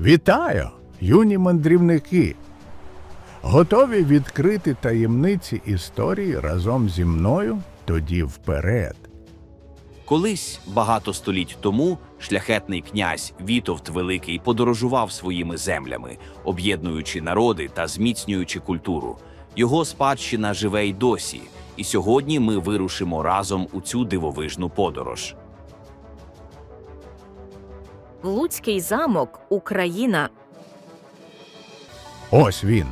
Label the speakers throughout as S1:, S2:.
S1: Вітаю, юні мандрівники! Готові відкрити таємниці історії разом зі мною тоді вперед.
S2: Колись багато століть тому шляхетний князь Вітовт Великий подорожував своїми землями, об'єднуючи народи та зміцнюючи культуру. Його спадщина живе й досі, і сьогодні ми вирушимо разом у цю дивовижну подорож.
S3: Луцький замок, Україна.
S1: Ось він,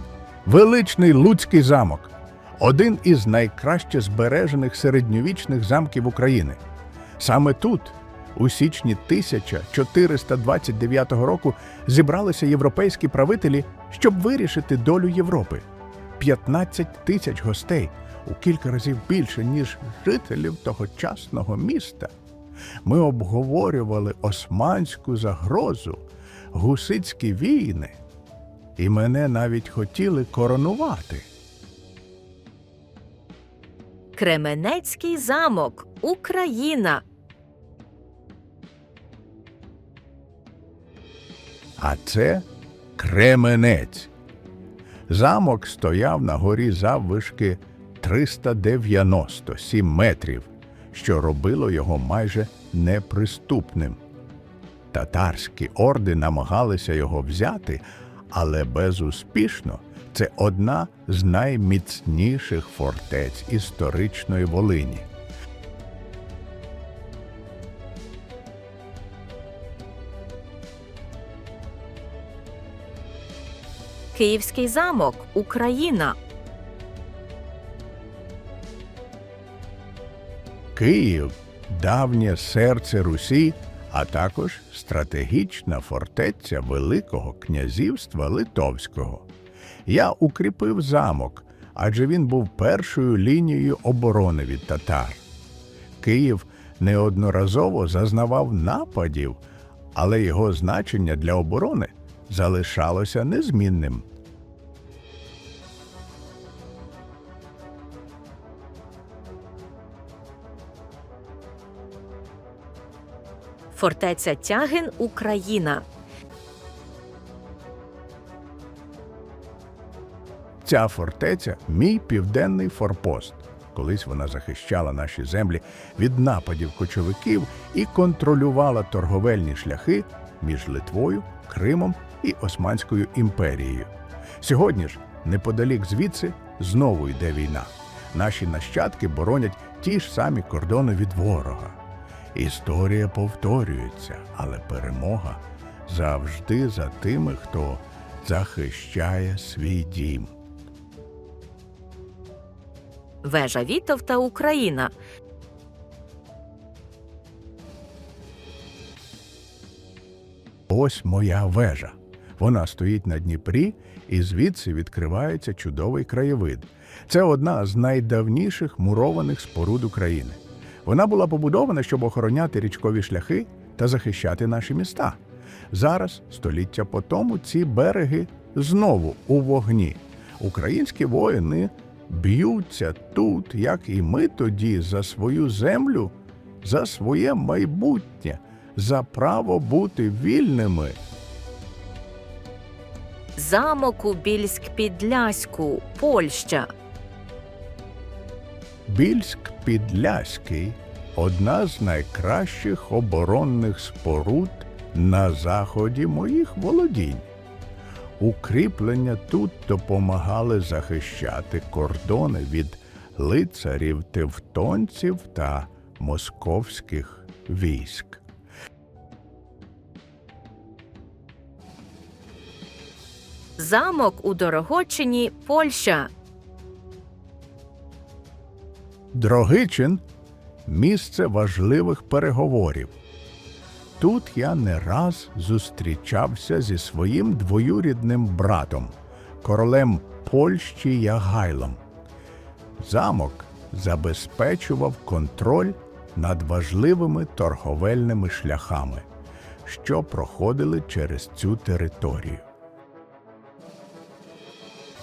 S1: величний Луцький замок, один із найкраще збережених середньовічних замків України. Саме тут, у січні 1429 року, зібралися європейські правителі, щоб вирішити долю Європи. 15 тисяч гостей у кілька разів більше, ніж жителів тогочасного міста. Ми обговорювали османську загрозу, гусицькі війни, і мене навіть хотіли коронувати.
S3: Кременецький замок, Україна.
S1: А це Кременець. Замок стояв на горі заввишки 397 метрів, що робило його майже неприступним. Татарські орди намагалися його взяти, але безуспішно це одна з найміцніших фортець історичної Волині.
S3: Київський замок, Україна.
S1: Київ давнє серце Русі, а також стратегічна фортеця Великого князівства Литовського. Я укріпив замок, адже він був першою лінією оборони від татар. Київ неодноразово зазнавав нападів, але його значення для оборони залишалося незмінним.
S3: Фортеця Тягин, Україна.
S1: Ця фортеця мій південний форпост. Колись вона захищала наші землі від нападів кочовиків і контролювала торговельні шляхи між Литвою, Кримом і Османською імперією. Сьогодні ж, неподалік звідси, знову йде війна. Наші нащадки боронять ті ж самі кордони від ворога. Історія повторюється, але перемога завжди за тими, хто захищає свій дім.
S3: Вежа Вітовта, Україна.
S1: Ось моя вежа. Вона стоїть на Дніпрі, і звідси відкривається чудовий краєвид. Це одна з найдавніших мурованих споруд України. Вона була побудована, щоб охороняти річкові шляхи та захищати наші міста. Зараз, століття по тому, ці береги знову у вогні. Українські воїни б'ються тут, як і ми тоді, за свою землю, за своє майбутнє, за право бути вільними.
S3: Замок у Більськ-Підляську, Польща.
S1: Більськ Підляський одна з найкращих оборонних споруд на заході моїх володінь. Укріплення тут допомагали захищати кордони від лицарів тевтонців та московських військ.
S3: Замок у Дорогочині, Польща.
S1: Дрогичин місце важливих переговорів. Тут я не раз зустрічався зі своїм двоюрідним братом, королем Польщі Ягайлом. Замок забезпечував контроль над важливими торговельними шляхами, що проходили через цю територію.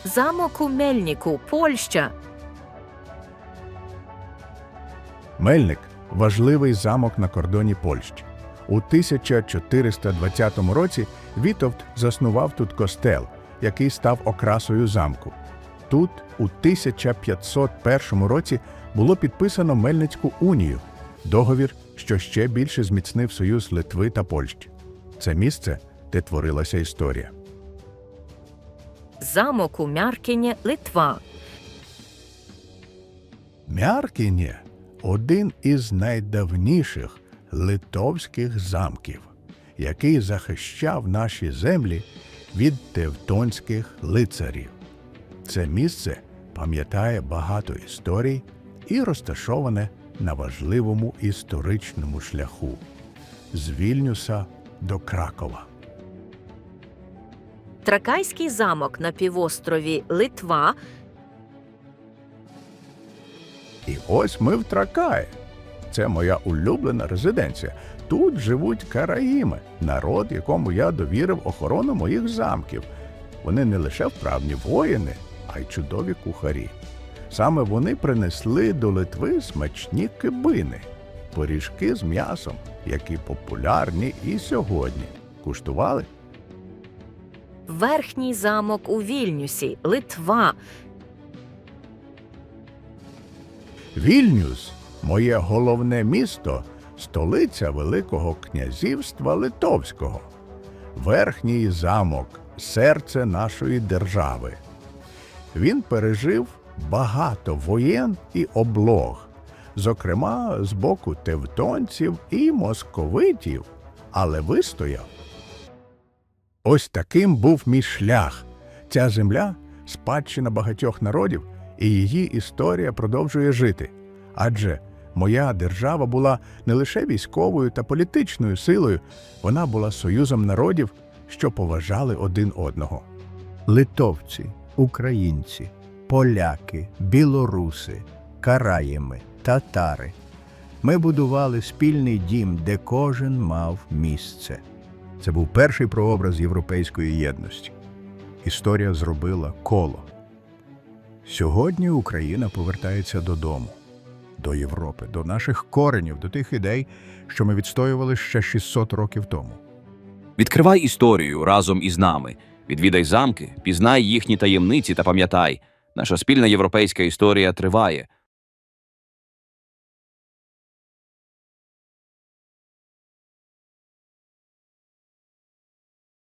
S3: Замок у Мельнику, Польща.
S1: Мельник важливий замок на кордоні Польщі. У 1420 році Вітовт заснував тут костел, який став окрасою замку. Тут у 1501 році було підписано Мельницьку унію, договір, що ще більше зміцнив союз Литви та Польщі. Це місце, де творилася історія.
S3: Замок у Мяркіні, Литва.
S1: Мяркіє один із найдавніших литовських замків, який захищав наші землі від тевтонських лицарів. Це місце пам'ятає багато історій і розташоване на важливому історичному шляху з Вільнюса до Кракова.
S3: Тракайський замок на півострові Литва.
S1: І ось ми в Тракаї. Це моя улюблена резиденція. Тут живуть караїми, народ, якому я довірив охорону моїх замків. Вони не лише вправні воїни, а й чудові кухарі. Саме вони принесли до Литви смачні кибини, пиріжки з м'ясом, які популярні і сьогодні. Куштували?
S3: Верхній замок у Вільнюсі, Литва.
S1: Вільнюс моє головне місто, столиця Великого князівства Литовського, верхній замок, серце нашої держави. Він пережив багато воєн і облог, зокрема з боку тевтонців і московитів, але вистояв. Ось таким був мій шлях. Ця земля спадщина багатьох народів, і її історія продовжує жити. Адже моя держава була не лише військовою та політичною силою, вона була союзом народів, що поважали один одного.
S4: литовці, українці, поляки, білоруси, караїми, татари. Ми будували спільний дім, де кожен мав місце. Це був перший прообраз європейської єдності. Історія зробила коло. Сьогодні Україна повертається додому, до Європи, до наших коренів, до тих ідей, що ми відстоювали ще 600 років тому.
S2: Відкривай історію разом із нами. Відвідай замки, пізнай їхні таємниці та пам'ятай, наша спільна європейська історія триває.